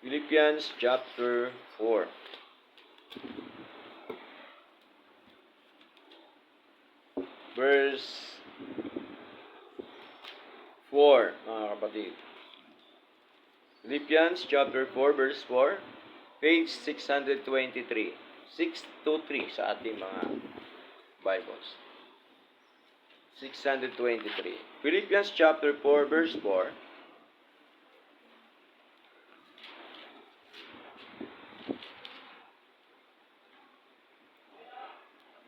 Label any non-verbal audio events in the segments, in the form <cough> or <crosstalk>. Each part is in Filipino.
Philippians chapter 4. Verse 4, mga kapatid. Philippians chapter 4, verse 4, page 623. 623 sa ating mga Bibles. 623. Philippians chapter 4, verse 4.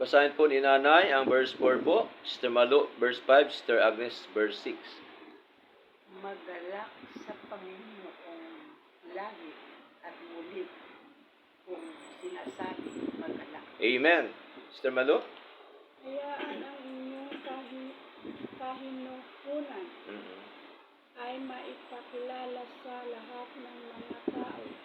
Basahin po ni Nanay ang verse 4 po. Sister Malu, verse 5. Sister Agnes, verse 6. magalak sa Panginoon lagi at muli kung sinasabi magalak. Amen. Sister Malu? Hayaan ang inyong kahi, kahinuhunan Mhm. ay maipakilala sa lahat ng mga tao.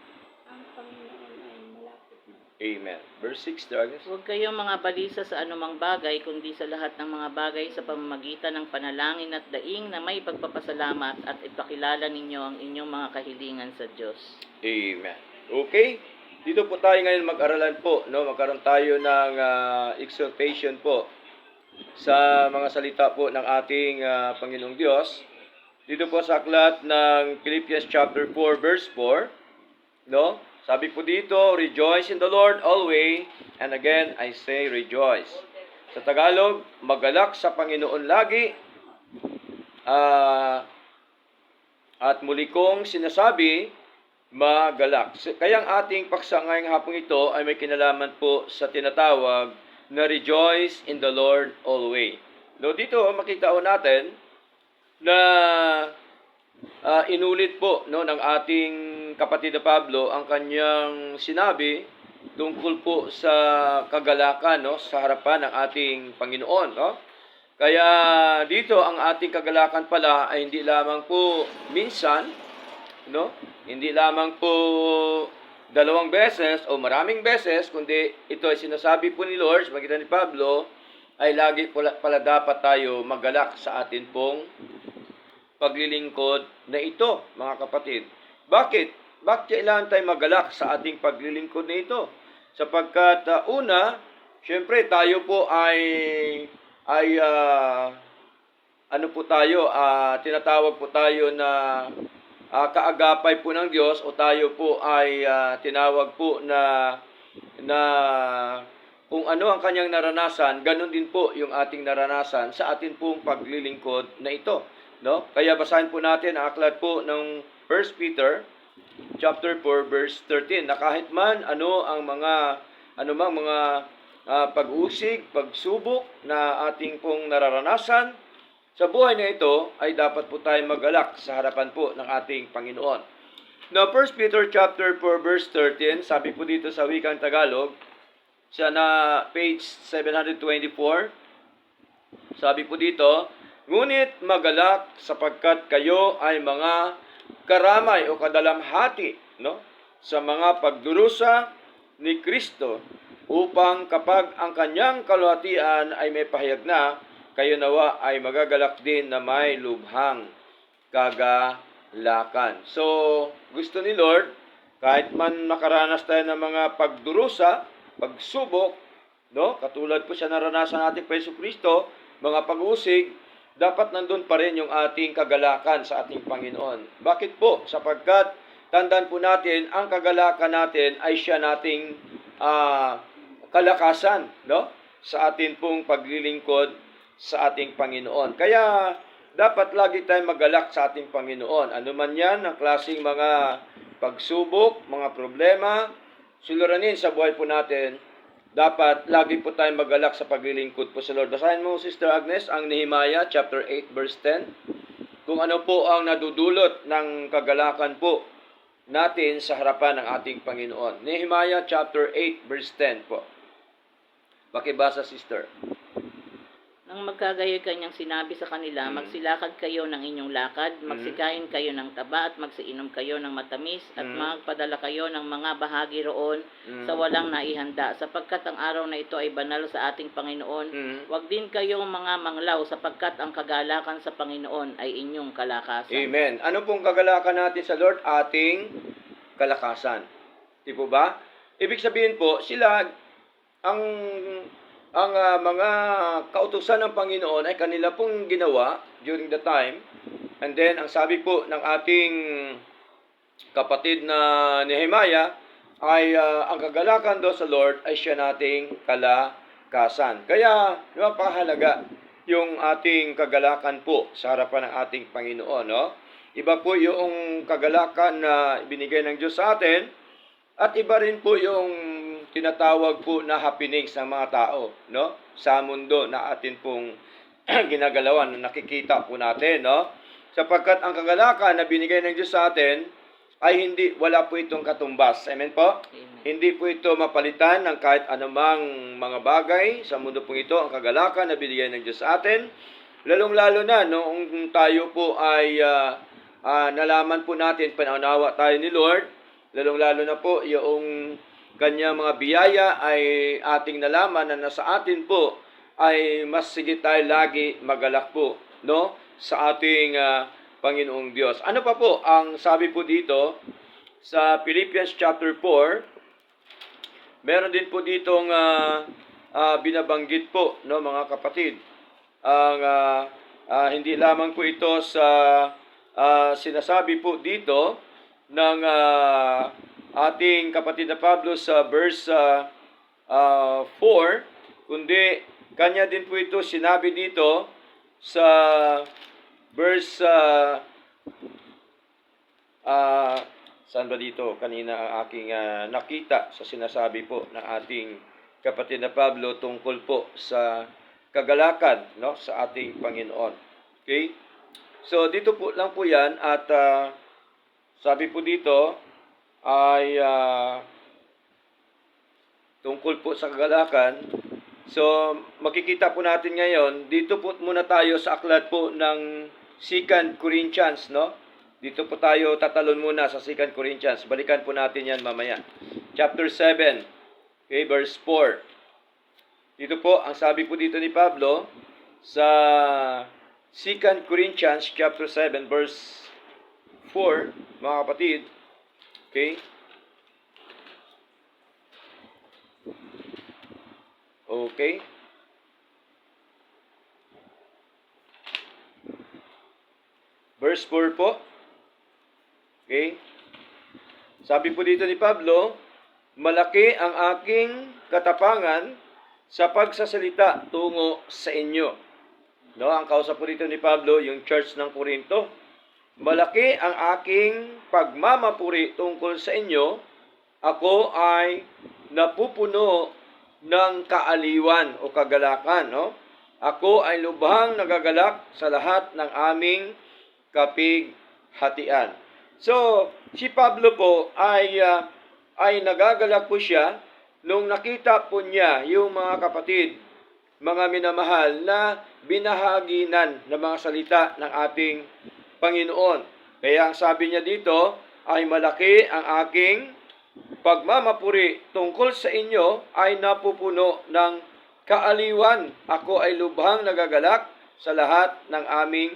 Amen. Verse 6, Sister Agnes. Huwag kayong mga balisa sa anumang bagay, kundi sa lahat ng mga bagay sa pamamagitan ng panalangin at daing na may pagpapasalamat at ipakilala ninyo ang inyong mga kahilingan sa Diyos. Amen. Okay? Dito po tayo ngayon mag-aralan po, no? Magkaroon tayo ng ah, exhortation po sa mga salita po ng ating ah, Panginoong Diyos. Dito po sa aklat ng Philippians chapter 4 verse 4, no? Sabi po dito, rejoice in the Lord always, and again I say rejoice. Sa Tagalog, magalak sa Panginoon lagi. Ah, at muli kong sinasabi, magalak. Kaya ang ating paksa ngayong hapong ito ay may kinalaman po sa tinatawag na rejoice in the Lord always. No, dito makita natin na ah, inulit po no ng ating kapatid na Pablo ang kanyang sinabi tungkol po sa kagalakan no sa harapan ng ating Panginoon no kaya dito ang ating kagalakan pala ay hindi lamang po minsan no? Hindi lamang po dalawang beses o maraming beses, kundi ito ay sinasabi po ni Lord, magitan ni Pablo, ay lagi pala, pala dapat tayo magalak sa atin pong paglilingkod na ito, mga kapatid. Bakit? Bakit kailangan tayo magalak sa ating paglilingkod na ito? Sapagkat ah, una, syempre tayo po ay ay ah, ano po tayo, ah, tinatawag po tayo na ah, kaagapay po ng Diyos o tayo po ay ah, tinawag po na na kung ano ang kanyang naranasan, ganun din po yung ating naranasan sa atin pong paglilingkod na ito, no? Kaya basahin po natin ang aklat po ng 1 Peter chapter 4 verse 13 na kahit man ano ang mga anumang mga ah, pag-usig, pagsubok na ating pong nararanasan, sa buhay na ito ay dapat po tayo magalak sa harapan po ng ating Panginoon. Now, 1 Peter chapter 4 verse 13, sabi po dito sa wikang Tagalog, sa na page 724, sabi po dito, Ngunit magalak sapagkat kayo ay mga karamay o kadalamhati no? sa mga pagdurusa ni Kristo upang kapag ang kanyang kaluhatian ay may pahayag na, kayo nawa ay magagalak din na may lubhang kagalakan. So, gusto ni Lord, kahit man makaranas tayo ng mga pagdurusa, pagsubok, no? Katulad po siya naranasan natin Yesu Kristo, mga pag-usig, dapat nandun pa rin yung ating kagalakan sa ating Panginoon. Bakit po? Sapagkat tandaan po natin, ang kagalakan natin ay siya nating ah, kalakasan, no? Sa atin pong paglilingkod sa ating Panginoon. Kaya dapat lagi tayong magalak sa ating Panginoon. Ano man yan, ang klaseng mga pagsubok, mga problema, suliranin sa buhay po natin, dapat lagi po tayong magalak sa paglilingkod po sa Lord. Basahin mo, Sister Agnes, ang Nehemiah chapter 8 verse 10. Kung ano po ang nadudulot ng kagalakan po natin sa harapan ng ating Panginoon. Nehemiah chapter 8 verse 10 po. Pakibasa, Sister. Nang magkagayoy kanyang sinabi sa kanila, Mm. magsilakad kayo ng inyong lakad, magsikain kayo ng taba at magsiinom kayo ng matamis at Mm. magpadala kayo ng mga bahagi roon Mm. sa walang naihanda sapagkat ang araw na ito ay banal sa ating Panginoon. Mm. Huwag din kayong mga manglaw sapagkat ang kagalakan sa Panginoon ay inyong kalakasan. Amen. Ano pong kagalakan natin sa Lord? Ating kalakasan. Di po ba? Ibig sabihin po, sila ang ang ah, mga kautusan ng Panginoon ay kanila pong ginawa during the time. And then, ang sabi po ng ating kapatid na Nehemiah ay ah, ang kagalakan do sa Lord ay siya nating kalakasan. Kaya, napakahalaga yung ating kagalakan po sa harapan ng ating Panginoon. No? Iba po yung kagalakan na binigay ng Diyos sa atin at iba rin po yung tinatawag po na happenings ng mga tao no? sa mundo na atin pong <clears throat> ginagalawan, na nakikita po natin. No? Sapagkat ang kagalakan na binigay ng Diyos sa atin ay hindi, wala po itong katumbas. Amen po? Amen. Hindi po ito mapalitan ng kahit anumang mga bagay sa mundo pong ito, ang kagalakan na binigay ng Diyos sa atin. Lalong-lalo na noong tayo po ay ah, ah, nalaman po natin, panaunawa tayo ni Lord, lalong-lalo na po yung kanyang mga biyaya ay ating nalaman na nasa atin po ay mas sige tayo lagi magalak po no sa ating ah, Panginoong Diyos. Ano pa po ang sabi po dito sa Philippians chapter 4 Meron din po ditong ah, ah, binabanggit po no mga kapatid. Ang ah, ah, hindi lamang po ito sa ah, sinasabi po dito ng ah, ating kapatid na Pablo sa verse ah, ah, 4 kundi kanya din po ito sinabi dito sa verse ah, ah, saan ba dito kanina aking ah, nakita sa sinasabi po ng ating kapatid na Pablo tungkol po sa kagalakan no sa ating Panginoon. Okay? So dito po lang po 'yan at ah, sabi po dito ay ah, tungkol po sa kagalakan. So, makikita po natin ngayon, dito po muna tayo sa aklat po ng 2 Corinthians, no? Dito po tayo tatalon muna sa 2 Corinthians. Balikan po natin yan mamaya. Chapter 7, okay, verse 4. Dito po, ang sabi po dito ni Pablo, sa 2 Corinthians chapter 7, verse 4, mga kapatid, okay, Okay. Verse 4 po. Okay. Sabi po dito ni Pablo, malaki ang aking katapangan sa pagsasalita tungo sa inyo. No, ang kausap po dito ni Pablo, yung church ng Corinto. Malaki ang aking pagmamapuri tungkol sa inyo. Ako ay napupuno ng kaaliwan o kagalakan, no? Ako ay lubhang nagagalak sa lahat ng aming kapighatian. So, si Pablo po ay ah, ay nagagalak po siya nung nakita po niya yung mga kapatid, mga minamahal na binahaginan ng mga salita ng ating Panginoon. Kaya ang sabi niya dito ay malaki ang aking pagmamapuri tungkol sa inyo ay napupuno ng kaaliwan. Ako ay lubhang nagagalak sa lahat ng aming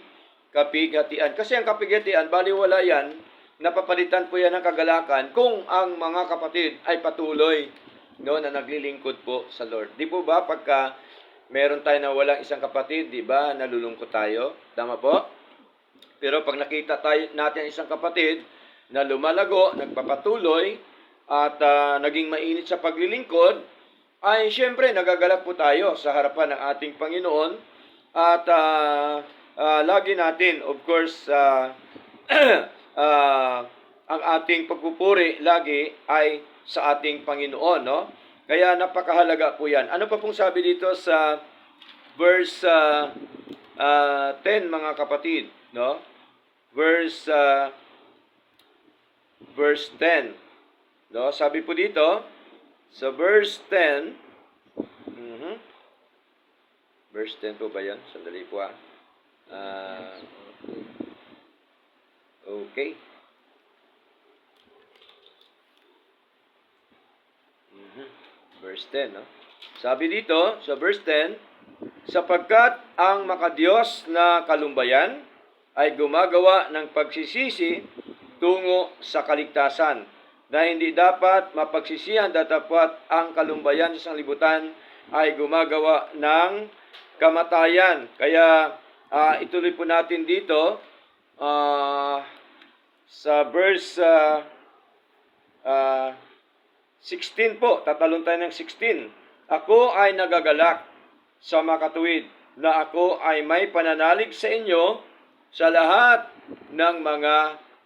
kapighatian. Kasi ang kapighatian, baliwala yan, napapalitan po yan ng kagalakan kung ang mga kapatid ay patuloy no, na naglilingkod po sa Lord. Di po ba pagka meron tayo na walang isang kapatid, di ba, nalulungkot tayo? Tama po? Pero pag nakita tayo natin isang kapatid na lumalago, nagpapatuloy, at ah, naging mainit sa paglilingkod, ay siyempre nagagalak po tayo sa harapan ng ating Panginoon at ah, ah, lagi natin, of course, ah, <clears throat> ah, ang ating pagpupuri lagi ay sa ating Panginoon, no? Kaya napakahalaga po yan. Ano pa pong sabi dito sa verse ah, ah, 10, mga kapatid, no? Verse ah, verse 10. No, sabi po dito sa verse 10, mhm. Verse 10 po ba 'yan? Sandali po ah. Ah, okay. Mhm. Verse 10, no? Sabi dito sa verse 10, sapagkat ang makadiyos na kalumbayan ay gumagawa ng pagsisisi tungo sa kaligtasan na hindi dapat mapagsisihan datapwat ang kalumbayan sa sanglibutan ay gumagawa ng kamatayan. Kaya ah, ituloy po natin dito ah, sa verse ah, ah, 16 po, tatalon tayo ng 16. Ako ay nagagalak sa makatuwid na ako ay may pananalig sa inyo sa lahat ng mga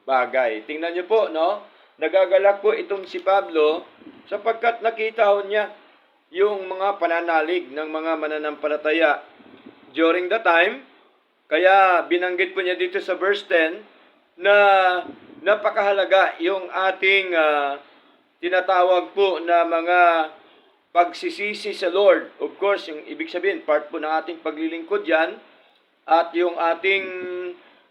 bagay. Tingnan niyo po, no? Nagagalak po itong si Pablo sapagkat nakita ho niya yung mga pananalig ng mga mananampalataya during the time. Kaya binanggit po niya dito sa verse 10 na napakahalaga yung ating ah, tinatawag po na mga pagsisisi sa Lord. Of course, yung ibig sabihin, part po ng ating paglilingkod yan. At yung ating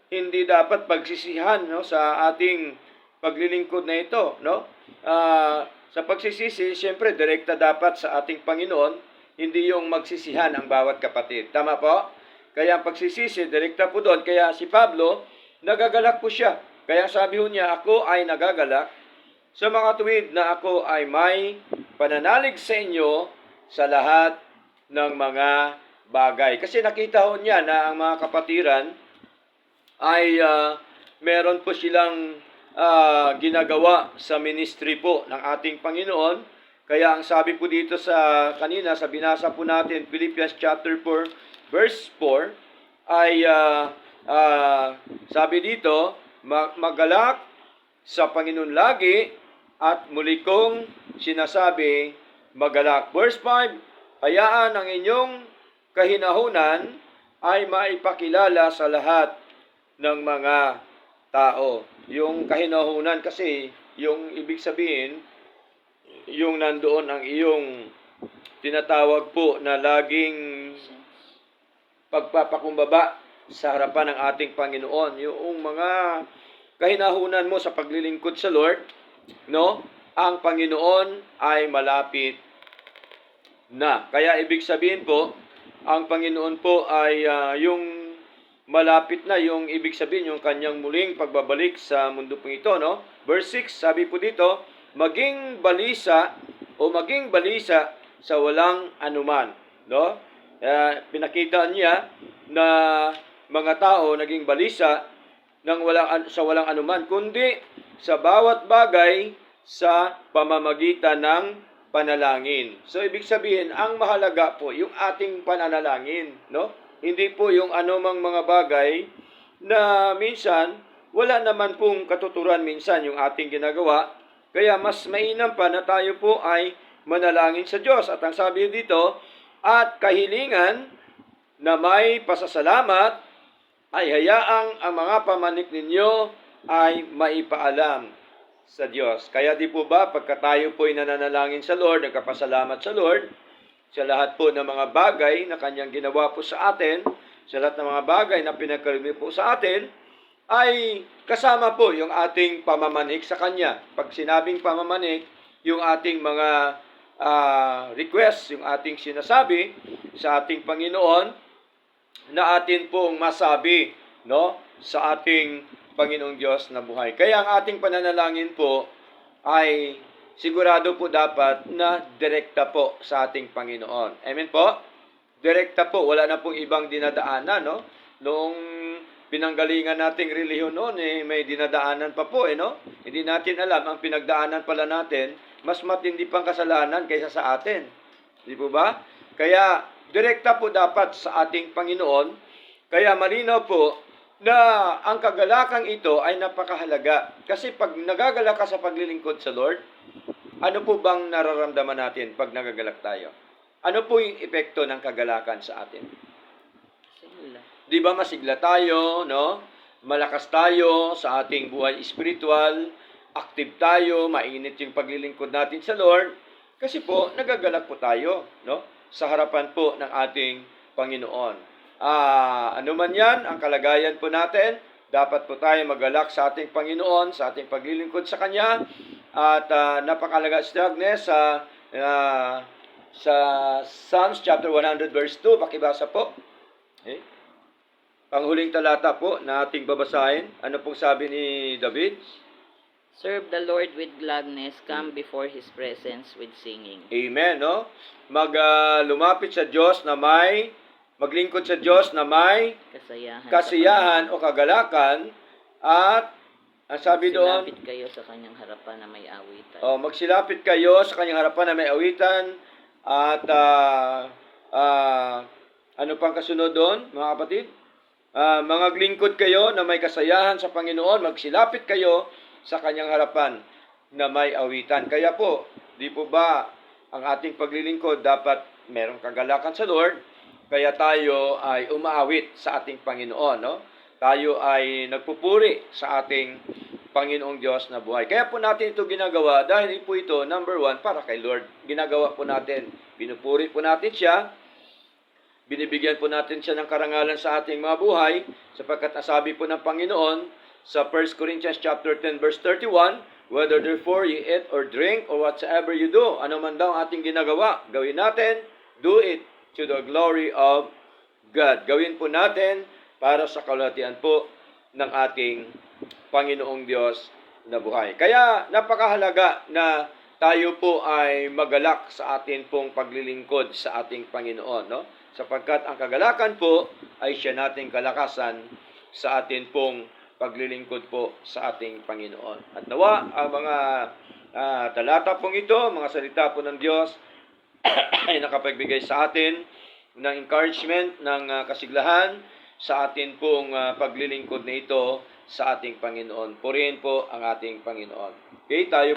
hindi dapat pagsisihan no, sa ating paglilingkod na ito. No? Ah, sa pagsisisi, siyempre, direkta dapat sa ating Panginoon, hindi yung magsisihan ang bawat kapatid. Tama po? Kaya ang pagsisisi, direkta po doon. Kaya si Pablo, nagagalak po siya. Kaya sabi niya, ako ay nagagalak sa mga tuwid na ako ay may pananalig sa inyo sa lahat ng mga bagay. Kasi nakita ho niya na ang mga kapatiran ay ah, meron po silang ah, ginagawa sa ministry po ng ating Panginoon. Kaya ang sabi po dito sa kanina, sa binasa po natin, Philippians chapter 4, verse 4, ay ah, ah, sabi dito, "Ma- magalak sa Panginoon lagi at muli kong sinasabi, magalak. Verse 5, hayaan ang inyong kahinahunan ay maipakilala sa lahat ng mga tao. Yung kahinahunan kasi, yung ibig sabihin, yung nandoon ang iyong tinatawag po na laging pagpapakumbaba sa harapan ng ating Panginoon. Yung mga kahinahunan mo sa paglilingkod sa Lord, no? Ang Panginoon ay malapit na. Kaya ibig sabihin po, ang Panginoon po ay ah, yung malapit na yung ibig sabihin yung kanyang muling pagbabalik sa mundo pong ito, no? Verse 6, sabi po dito, maging balisa o maging balisa sa walang anuman, no? Eh, pinakita niya na mga tao naging balisa ng walang sa walang anuman kundi sa bawat bagay sa pamamagitan ng panalangin. So ibig sabihin, ang mahalaga po yung ating pananalangin, no? Hindi po yung anumang mga bagay na minsan wala naman pong katuturan minsan yung ating ginagawa. Kaya mas mainam pa na tayo po ay manalangin sa Diyos. At ang sabi dito, at kahilingan na may pasasalamat ay hayaang ang mga pamanik ninyo ay maipaalam sa Diyos. Kaya di po ba, pagka tayo po ay nananalangin sa Lord, nagkapasalamat sa Lord, sa lahat po ng mga bagay na kanyang ginawa po sa atin, sa lahat ng mga bagay na pinagkalimi po sa atin, ay kasama po yung ating pamamanik sa Kanya. Pag sinabing pamamanik, yung ating mga ah, request, yung ating sinasabi sa ating Panginoon, na atin pong masabi no sa ating Panginoong Diyos na buhay. Kaya ang ating pananalangin po ay sigurado po dapat na direkta po sa ating Panginoon. Amen po? Direkta po, wala na pong ibang dinadaanan, no? Noong pinanggalingan nating relihiyon noon, eh, may dinadaanan pa po, eh, no? Hindi natin alam, ang pinagdaanan pala natin, mas matindi pang kasalanan kaysa sa atin. Di po ba? Kaya, direkta po dapat sa ating Panginoon. Kaya malinaw po na ang kagalakang ito ay napakahalaga. Kasi pag nagagalak ka sa paglilingkod sa Lord, ano po bang nararamdaman natin pag nagagalak tayo? Ano po yung epekto ng kagalakan sa atin? Sila. Di ba masigla tayo, no? Malakas tayo sa ating buhay spiritual, active tayo, mainit yung paglilingkod natin sa Lord, kasi po nagagalak po tayo, no? Sa harapan po ng ating Panginoon. Ah, ano man 'yan, ang kalagayan po natin, dapat po tayo magalak sa ating Panginoon, sa ating paglilingkod sa Kanya. At ah, napakalaga sa Agnes sa ah, sa Psalms chapter 100 verse 2, pakibasa po. Okay? Panghuling talata po na ating babasahin. Ano pong sabi ni David? Serve the Lord with gladness, come before His presence with singing. Amen, no? Mag lumapit sa Diyos na may maglingkod sa Diyos na may Kasayahan. sa kasiyahan o kagalakan at ang sabi doon, Silapit kayo sa kanyang harapan na may awitan. oh, magsilapit kayo sa kanyang harapan na may awitan at ah, ah, ano pang kasunod doon, mga kapatid? Ah, mga glingkod kayo na may kasayahan sa Panginoon, magsilapit kayo sa kanyang harapan na may awitan. Kaya po, di po ba ang ating paglilingkod dapat merong kagalakan sa Lord, kaya tayo ay umaawit sa ating Panginoon, no? Tayo ay nagpupuri sa ating Panginoong Diyos na buhay. Kaya po natin ito ginagawa dahil po ito, number one, para kay Lord. Ginagawa po natin, binupuri po natin siya, binibigyan po natin siya ng karangalan sa ating mga buhay, sapagkat nasabi po ng Panginoon sa 1 Corinthians chapter 10 verse 31, Whether therefore you eat or drink or whatsoever you do, ano man daw ang ating ginagawa, gawin natin, do it to the glory of God. Gawin po natin para sa kalatian po ng ating Panginoong Diyos na buhay. Kaya napakahalaga na tayo po ay magalak sa atin pong paglilingkod sa ating Panginoon, no? Sapagkat ang kagalakan po ay siya nating kalakasan sa atin pong paglilingkod po sa ating Panginoon. At nawa ang mga ah, talata pong ito, mga salita po ng Diyos <clears throat> ay nakapagbigay sa atin ng encouragement, ng ah, kasiglahan sa atin pong ah, paglilingkod na ito sa ating Panginoon. Purihin po ang ating Panginoon. Okay, tayo